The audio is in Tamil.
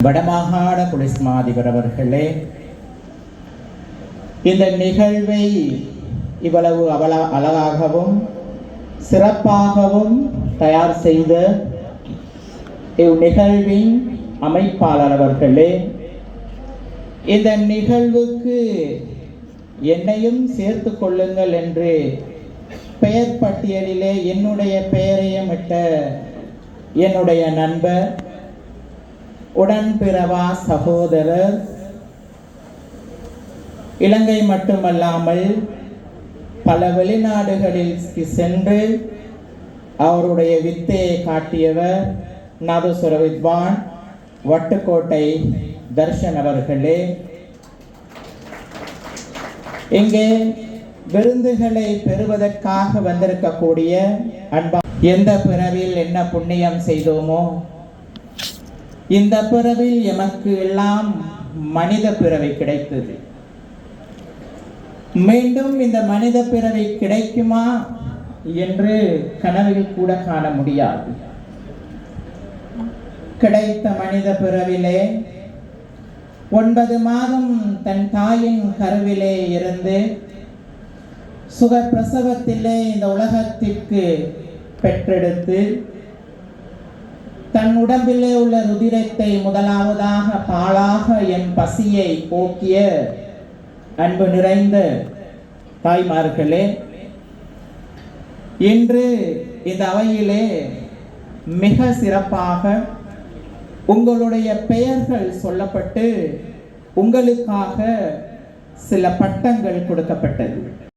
வடமாகாண போலீஸ் மாதிபர் அவர்களே இந்த நிகழ்வை இவ்வளவு அவல அழகாகவும் சிறப்பாகவும் தயார் செய்த இந்நிகழ்வின் அமைப்பாளர் அவர்களே இந்த நிகழ்வுக்கு என்னையும் சேர்த்து கொள்ளுங்கள் என்று பெயர் பட்டியலிலே என்னுடைய பெயரையும் இட்ட என்னுடைய நண்பர் உடன்பிறவா சகோதரர். இலங்கை மட்டுமல்லாமல் பல வெளிநாடுகளில் சென்று அவருடைய வித்தையை காட்டியவர் நாதசுர வித்வான் வட்டுக்கோட்டை தர்ஷன் அவர்களே. இங்கே விருந்துகளை பெறுவதற்காக வந்திருக்கக்கூடிய அன்பா எந்த பிறவில் என்ன புண்ணியம் செய்தோமோ இந்த பிறவில் எமக்கு எல்லாம் மனித பிறவி கிடைத்தது. மீண்டும் இந்த மனித பிறவி கிடைக்குமா என்று கனவில் கூட காண முடியாது. கிடைத்த மனித பிறவிலே ஒன்பது மாதம் தன் தாயின் கருவிலே இருந்து சுக பிரசவத்திலே இந்த உலகத்திற்கு பெற்றெடுத்து தன் உடம்பிலே உள்ள ருதிரத்தை முதலாவதாக பாழாக என் பசியை போக்கிய அன்பு நிறைந்த தாய்மார்களே இன்று இந்த அவையிலே மிக சிறப்பாக உங்களுடைய பெயர்கள் சொல்லப்பட்டு உங்களுக்காக சில பட்டங்கள் கொடுக்கப்பட்டது.